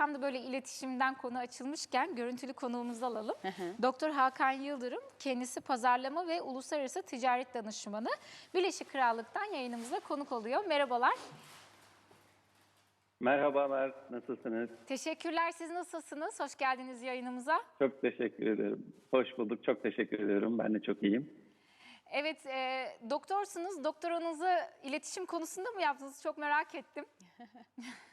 tam da böyle iletişimden konu açılmışken görüntülü konuğumuzu alalım. Doktor Hakan Yıldırım, kendisi pazarlama ve uluslararası ticaret danışmanı. Birleşik Krallık'tan yayınımıza konuk oluyor. Merhabalar. Merhabalar, nasılsınız? Teşekkürler. Siz nasılsınız? Hoş geldiniz yayınımıza. Çok teşekkür ederim. Hoş bulduk, çok teşekkür ediyorum. Ben de çok iyiyim. Evet, e, doktorsunuz. Doktoranızı iletişim konusunda mı yaptınız? Çok merak ettim.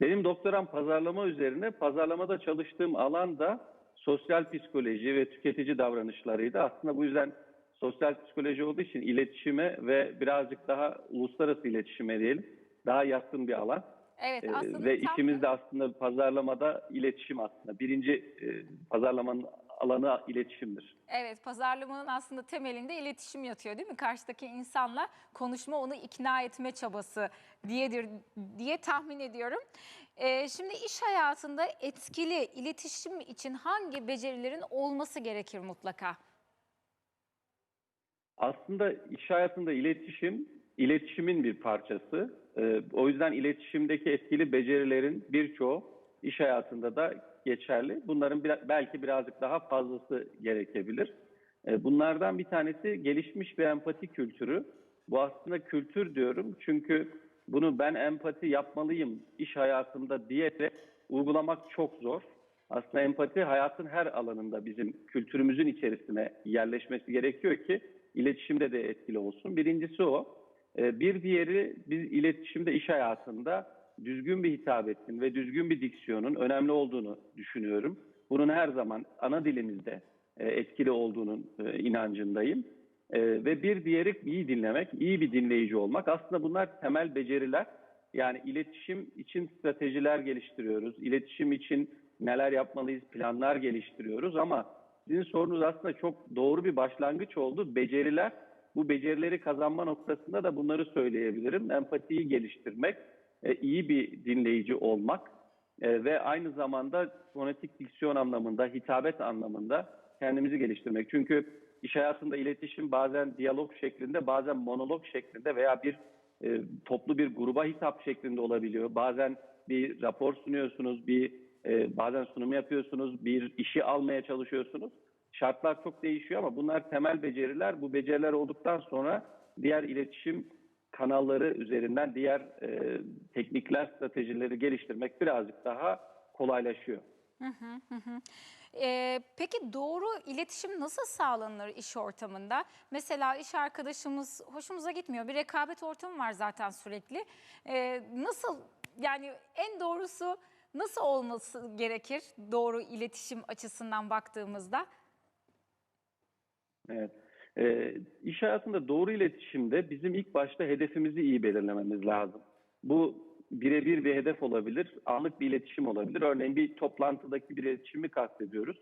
Benim doktoram pazarlama üzerine. Pazarlamada çalıştığım alan da sosyal psikoloji ve tüketici davranışlarıydı. Aslında bu yüzden sosyal psikoloji olduğu için iletişime ve birazcık daha uluslararası iletişime diyelim daha yatkın bir alan. Evet, Ee, aslında ve tam- ikimiz de aslında pazarlamada iletişim aslında. Birinci e, pazarlamanın alanı iletişimdir. Evet, pazarlamanın aslında temelinde iletişim yatıyor değil mi? Karşıdaki insanla konuşma, onu ikna etme çabası diyedir diye tahmin ediyorum. Ee, şimdi iş hayatında etkili iletişim için hangi becerilerin olması gerekir mutlaka? Aslında iş hayatında iletişim, iletişimin bir parçası. Ee, o yüzden iletişimdeki etkili becerilerin birçoğu iş hayatında da geçerli. Bunların bir- belki birazcık daha fazlası gerekebilir. Ee, bunlardan bir tanesi gelişmiş bir empati kültürü. Bu aslında kültür diyorum çünkü bunu ben empati yapmalıyım iş hayatında diyerek uygulamak çok zor. Aslında empati hayatın her alanında bizim kültürümüzün içerisine yerleşmesi gerekiyor ki iletişimde de etkili olsun. Birincisi o. Ee, Bir diğeri biz iletişimde iş hayatında düzgün bir hitabetin ve düzgün bir diksiyonun önemli olduğunu düşünüyorum. Bunun her zaman ana dilimizde e, etkili olduğunun e, inancındayım. E, Ve bir diğeri iyi dinlemek, iyi bir dinleyici olmak. Aslında bunlar temel beceriler. Yani iletişim için stratejiler geliştiriyoruz. İletişim için neler yapmalıyız, planlar geliştiriyoruz ama sizin sorunuz aslında çok doğru bir başlangıç oldu. Beceriler, bu becerileri kazanma noktasında da bunları söyleyebilirim. Empatiyi geliştirmek, e, iyi bir dinleyici olmak e, ve aynı zamanda fonetik diksiyon anlamında, hitabet anlamında kendimizi geliştirmek. Çünkü iş hayatında iletişim bazen diyalog şeklinde, bazen monolog şeklinde veya bir e, toplu bir gruba hitap şeklinde olabiliyor. Bazen bir rapor sunuyorsunuz, bir e, bazen sunum yapıyorsunuz, bir işi almaya çalışıyorsunuz. Şartlar çok değişiyor ama bunlar temel beceriler. Bu beceriler olduktan sonra diğer iletişim kanalları üzerinden diğer e, teknikler, stratejileri geliştirmek birazcık daha kolaylaşıyor. Ee, peki doğru iletişim nasıl sağlanır iş ortamında? Mesela iş arkadaşımız hoşumuza gitmiyor. Bir rekabet ortamı var zaten sürekli. Ee, nasıl yani en doğrusu nasıl olması gerekir doğru iletişim açısından baktığımızda? Evet. Ee, iş hayatında doğru iletişimde bizim ilk başta hedefimizi iyi belirlememiz lazım. Bu birebir bir hedef olabilir, anlık bir iletişim olabilir. Örneğin bir toplantıdaki bir iletişimi kastediyoruz.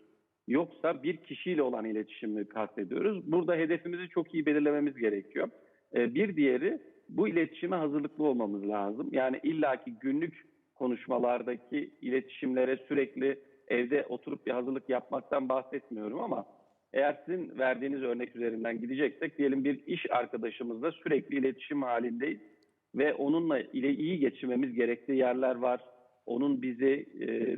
Yoksa bir kişiyle olan iletişimi kastediyoruz. Burada hedefimizi çok iyi belirlememiz gerekiyor. Ee, bir diğeri bu iletişime hazırlıklı olmamız lazım. Yani illaki günlük konuşmalardaki iletişimlere sürekli evde oturup bir hazırlık yapmaktan bahsetmiyorum ama eğer sizin verdiğiniz örnek üzerinden gideceksek diyelim bir iş arkadaşımızla sürekli iletişim halindeyiz ve onunla ile iyi geçirmemiz gerektiği yerler var. Onun bizi e,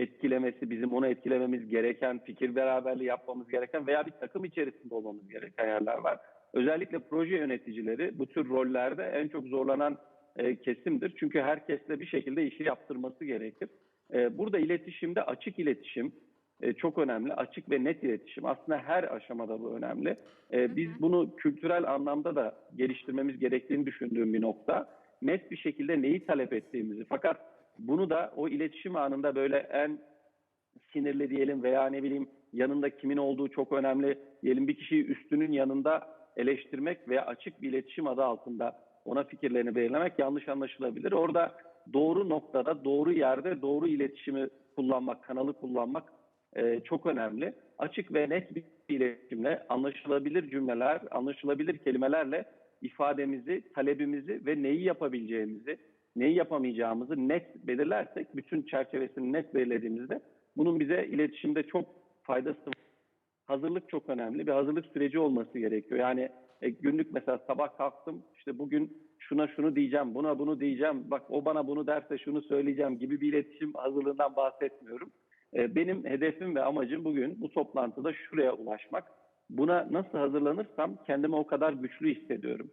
etkilemesi, bizim onu etkilememiz gereken, fikir beraberliği yapmamız gereken veya bir takım içerisinde olmamız gereken yerler var. Özellikle proje yöneticileri bu tür rollerde en çok zorlanan e, kesimdir. Çünkü herkesle bir şekilde işi yaptırması gerekir. E, burada iletişimde açık iletişim, e, çok önemli. Açık ve net iletişim. Aslında her aşamada bu önemli. E, biz bunu kültürel anlamda da geliştirmemiz gerektiğini düşündüğüm bir nokta. Net bir şekilde neyi talep ettiğimizi fakat bunu da o iletişim anında böyle en sinirli diyelim veya ne bileyim yanında kimin olduğu çok önemli. Diyelim bir kişiyi üstünün yanında eleştirmek veya açık bir iletişim adı altında ona fikirlerini belirlemek yanlış anlaşılabilir. Orada doğru noktada, doğru yerde doğru iletişimi kullanmak, kanalı kullanmak e, çok önemli. Açık ve net bir iletişimle anlaşılabilir cümleler, anlaşılabilir kelimelerle ifademizi, talebimizi ve neyi yapabileceğimizi, neyi yapamayacağımızı net belirlersek, bütün çerçevesini net belirlediğimizde bunun bize iletişimde çok faydası var. Hazırlık çok önemli. Bir hazırlık süreci olması gerekiyor. Yani e, günlük mesela sabah kalktım, işte bugün şuna şunu diyeceğim, buna bunu diyeceğim, bak o bana bunu derse şunu söyleyeceğim gibi bir iletişim hazırlığından bahsetmiyorum. E, benim hedefim ve amacım bugün bu toplantıda şuraya ulaşmak. Buna nasıl hazırlanırsam kendimi o kadar güçlü hissediyorum.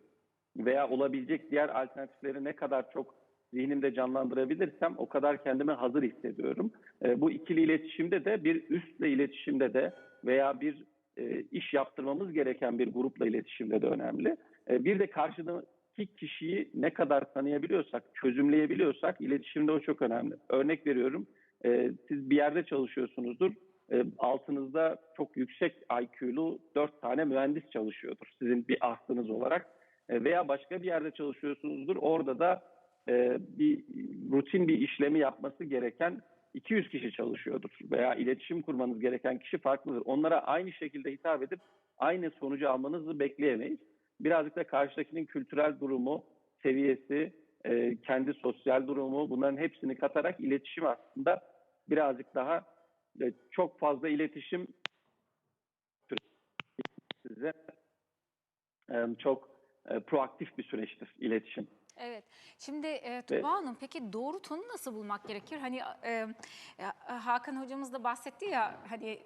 Veya olabilecek diğer alternatifleri ne kadar çok zihnimde canlandırabilirsem o kadar kendimi hazır hissediyorum. E, bu ikili iletişimde de bir üstle iletişimde de veya bir e, iş yaptırmamız gereken bir grupla iletişimde de önemli. E, bir de karşıdaki kişiyi ne kadar tanıyabiliyorsak, çözümleyebiliyorsak iletişimde o çok önemli. Örnek veriyorum, e, siz bir yerde çalışıyorsunuzdur. E, altınızda çok yüksek IQ'lu dört tane mühendis çalışıyordur sizin bir aslınız olarak. E, veya başka bir yerde çalışıyorsunuzdur. Orada da e, bir rutin bir işlemi yapması gereken 200 kişi çalışıyordur veya iletişim kurmanız gereken kişi farklıdır. Onlara aynı şekilde hitap edip aynı sonucu almanızı bekleyemeyiz. Birazcık da karşıdakinin kültürel durumu, seviyesi, e, kendi sosyal durumu bunların hepsini katarak iletişim aslında birazcık daha e, çok fazla iletişim size e, çok e, proaktif bir süreçtir iletişim. Evet. Şimdi e, Tuba Hanım peki doğru tonu nasıl bulmak gerekir? Hani e, ya, Hakan hocamız da bahsetti ya hani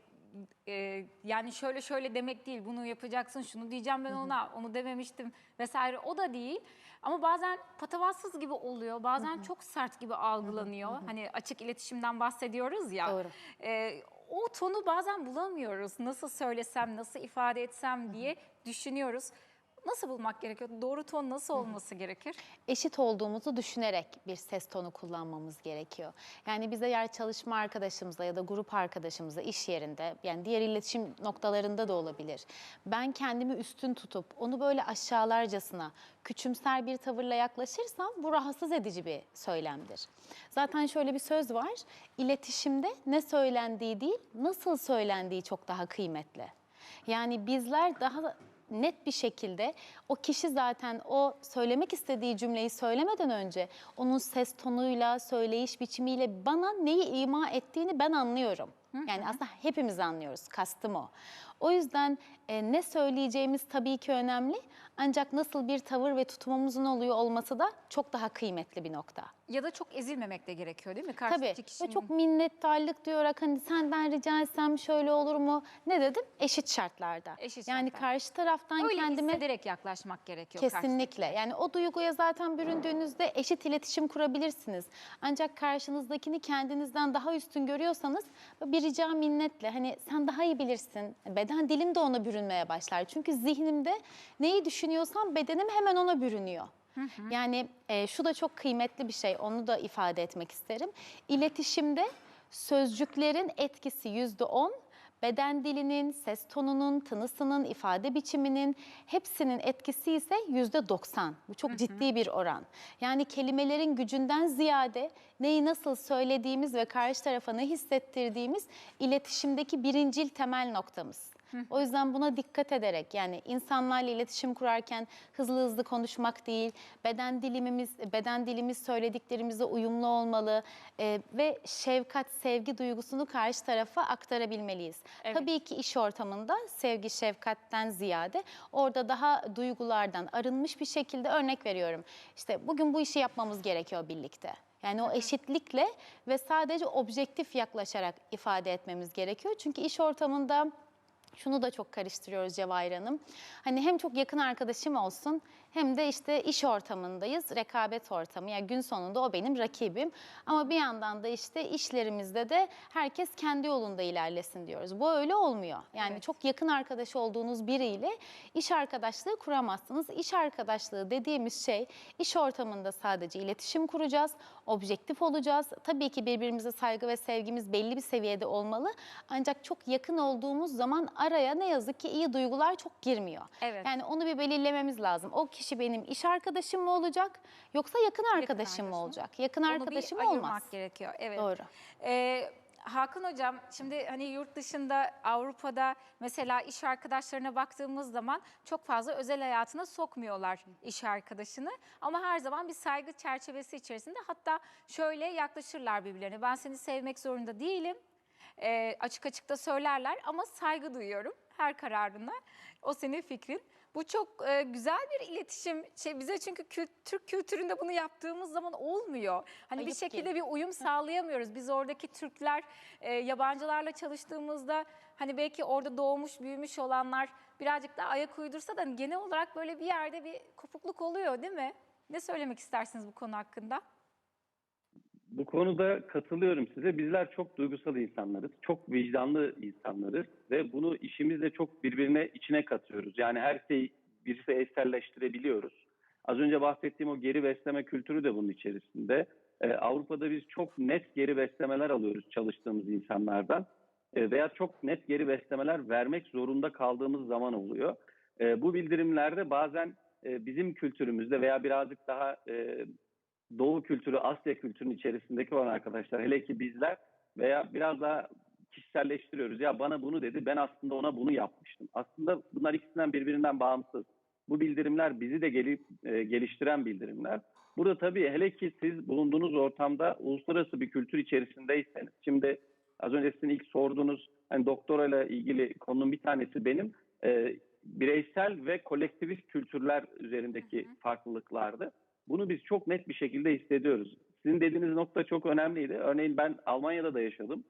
e, yani şöyle şöyle demek değil bunu yapacaksın şunu diyeceğim ben ona onu dememiştim vesaire o da değil. Ama bazen patavatsız gibi oluyor bazen çok sert gibi algılanıyor. Hani açık iletişimden bahsediyoruz ya. Doğru. E, o tonu bazen bulamıyoruz. Nasıl söylesem, nasıl ifade etsem diye düşünüyoruz. Nasıl bulmak gerekiyor? Doğru ton nasıl olması gerekir? eşit olduğumuzu düşünerek bir ses tonu kullanmamız gerekiyor. Yani biz eğer çalışma arkadaşımızla ya da grup arkadaşımızla iş yerinde yani diğer iletişim noktalarında da olabilir. Ben kendimi üstün tutup onu böyle aşağılarcasına küçümser bir tavırla yaklaşırsam bu rahatsız edici bir söylemdir. Zaten şöyle bir söz var. İletişimde ne söylendiği değil, nasıl söylendiği çok daha kıymetli. Yani bizler daha net bir şekilde o kişi zaten o söylemek istediği cümleyi söylemeden önce onun ses tonuyla, söyleyiş biçimiyle bana neyi ima ettiğini ben anlıyorum. Yani aslında hepimiz anlıyoruz, kastım o. O yüzden e, ne söyleyeceğimiz tabii ki önemli ancak nasıl bir tavır ve tutumumuzun oluyor olması da çok daha kıymetli bir nokta. Ya da çok ezilmemek de gerekiyor değil mi? Tabii Karşıdaki ve kişinin... çok minnettarlık diyorak hani senden rica etsem şöyle olur mu? Ne dedim? Eşit şartlarda. Eşit yani şartlar. karşı taraftan Öyle kendime hissederek yaklaşmak gerekiyor. Kesinlikle. Yani o duyguya zaten büründüğünüzde eşit iletişim kurabilirsiniz. Ancak karşınızdakini kendinizden daha üstün görüyorsanız bir rica minnetle hani sen daha iyi bilirsin. Beden dilim de ona bürünmeye başlar. Çünkü zihnimde neyi düşünüyorsam bedenim hemen ona bürünüyor. Yani e, şu da çok kıymetli bir şey. Onu da ifade etmek isterim. İletişimde sözcüklerin etkisi yüzde on, beden dilinin, ses tonunun, tınısının, ifade biçiminin hepsinin etkisi ise yüzde 90. Bu çok ciddi bir oran. Yani kelimelerin gücünden ziyade neyi nasıl söylediğimiz ve karşı tarafa ne hissettirdiğimiz iletişimdeki birincil temel noktamız. O yüzden buna dikkat ederek yani insanlarla iletişim kurarken hızlı hızlı konuşmak değil, beden dilimimiz beden dilimiz söylediklerimize uyumlu olmalı e, ve şefkat, sevgi duygusunu karşı tarafa aktarabilmeliyiz. Evet. Tabii ki iş ortamında sevgi, şefkatten ziyade orada daha duygulardan arınmış bir şekilde örnek veriyorum. İşte bugün bu işi yapmamız gerekiyor birlikte. Yani o eşitlikle ve sadece objektif yaklaşarak ifade etmemiz gerekiyor. Çünkü iş ortamında şunu da çok karıştırıyoruz Cevahir Hanım. Hani hem çok yakın arkadaşım olsun hem de işte iş ortamındayız, rekabet ortamı. Yani gün sonunda o benim rakibim. Ama bir yandan da işte işlerimizde de herkes kendi yolunda ilerlesin diyoruz. Bu öyle olmuyor. Yani Evet. çok yakın arkadaş olduğunuz biriyle iş arkadaşlığı kuramazsınız. İş arkadaşlığı dediğimiz şey iş ortamında sadece iletişim kuracağız, objektif olacağız. Tabii ki birbirimize saygı ve sevgimiz belli bir seviyede olmalı. Ancak çok yakın olduğumuz zaman araya ne yazık ki iyi duygular çok girmiyor. Evet. Yani onu bir belirlememiz lazım. O kişi benim iş arkadaşım mı olacak yoksa yakın arkadaşım mı olacak? Yakın Onu arkadaşım bir ayırmak olmaz. gerekiyor. Evet. Doğru. Ee, Hakan Hocam şimdi hani yurt dışında Avrupa'da mesela iş arkadaşlarına baktığımız zaman çok fazla özel hayatına sokmuyorlar iş arkadaşını. Ama her zaman bir saygı çerçevesi içerisinde hatta şöyle yaklaşırlar birbirlerine. Ben seni sevmek zorunda değilim. Ee, açık açık da söylerler ama saygı duyuyorum her kararına. O senin fikrin. Bu çok e, güzel bir iletişim. Şey bize çünkü kült- Türk kültüründe bunu yaptığımız zaman olmuyor. Hani bir Ayıp şekilde geliyor. bir uyum sağlayamıyoruz. Biz oradaki Türkler e, yabancılarla çalıştığımızda hani belki orada doğmuş, büyümüş olanlar birazcık daha ayak uydursa da hani genel olarak böyle bir yerde bir kopukluk oluyor değil mi? Ne söylemek istersiniz bu konu hakkında? Bu konuda katılıyorum size. Bizler çok duygusal insanlarız. Çok vicdanlı insanlarız. Ve bunu işimizle çok birbirine içine katıyoruz. Yani her şeyi birisi eserleştirebiliyoruz. Az önce bahsettiğim o geri besleme kültürü de bunun içerisinde. Ee, Avrupa'da biz çok net geri beslemeler alıyoruz çalıştığımız insanlardan. Ee, veya çok net geri beslemeler vermek zorunda kaldığımız zaman oluyor. Ee, bu bildirimlerde bazen e, bizim kültürümüzde veya birazcık daha e, Doğu kültürü, Asya kültürünün içerisindeki olan arkadaşlar, hele ki bizler veya biraz daha kişiselleştiriyoruz. Ya bana bunu dedi, ben aslında ona bunu yapmıştım. Aslında bunlar ikisinden birbirinden bağımsız. Bu bildirimler bizi de gelip e, geliştiren bildirimler. Burada tabii hele ki siz bulunduğunuz ortamda uluslararası bir kültür içerisindeyseniz. Şimdi az önce sizin ilk sorduğunuz hani doktorayla ilgili konunun bir tanesi benim. e, bireysel ve kolektivist kültürler üzerindeki farklılıklardı. Bunu biz çok net bir şekilde hissediyoruz. Sizin dediğiniz nokta çok önemliydi. Örneğin ben Almanya'da da yaşadım.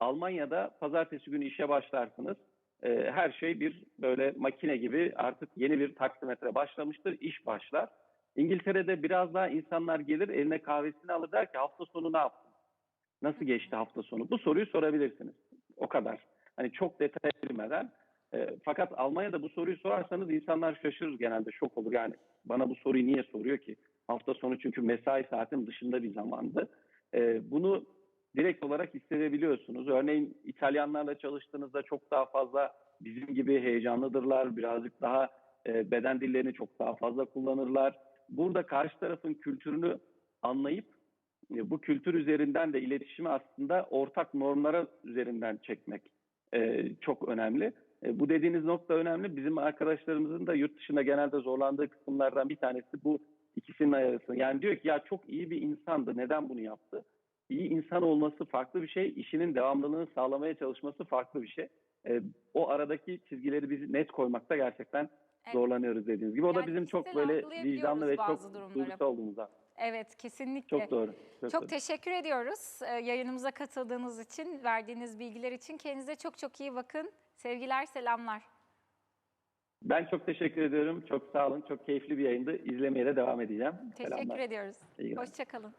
Almanya'da pazartesi günü işe başlarsınız. Ee, her şey bir böyle makine gibi artık yeni bir taksimetre başlamıştır. iş başlar. İngiltere'de biraz daha insanlar gelir eline kahvesini alır der ki hafta sonu ne yaptın? Nasıl geçti hafta sonu? Bu soruyu sorabilirsiniz. O kadar. Hani çok detaya girmeden. E, fakat Almanya'da bu soruyu sorarsanız insanlar şaşırır genelde şok olur. Yani bana bu soruyu niye soruyor ki? Hafta sonu çünkü mesai saatim dışında bir zamandı. E, bunu direkt olarak hissedebiliyorsunuz. Örneğin İtalyanlarla çalıştığınızda çok daha fazla bizim gibi heyecanlıdırlar. Birazcık daha e, beden dillerini çok daha fazla kullanırlar. Burada karşı tarafın kültürünü anlayıp e, bu kültür üzerinden de iletişimi aslında ortak normlara üzerinden çekmek e, çok önemli. E, bu dediğiniz nokta önemli. Bizim arkadaşlarımızın da yurt dışında genelde zorlandığı kısımlardan bir tanesi bu ikisinin arasında. Yani diyor ki ya çok iyi bir insandı. Neden bunu yaptı? İyi insan olması farklı bir şey. işinin devamlılığını sağlamaya çalışması farklı bir şey. E, o aradaki çizgileri biz net koymakta gerçekten Evet. zorlanıyoruz dediğiniz gibi. O da Yani bizim çok böyle vicdanlı ve çok duygusal olduğumuzdan. Evet kesinlikle. Çok doğru. Çok, Çok doğru. teşekkür ediyoruz e, yayınımıza katıldığınız için, verdiğiniz bilgiler için. Kendinize çok çok iyi bakın. Sevgiler, selamlar. Ben çok teşekkür ediyorum. Çok sağ olun. Çok keyifli bir yayındı. İzlemeye de devam edeceğim. Teşekkür Selamlar. ediyoruz. Hoşçakalın.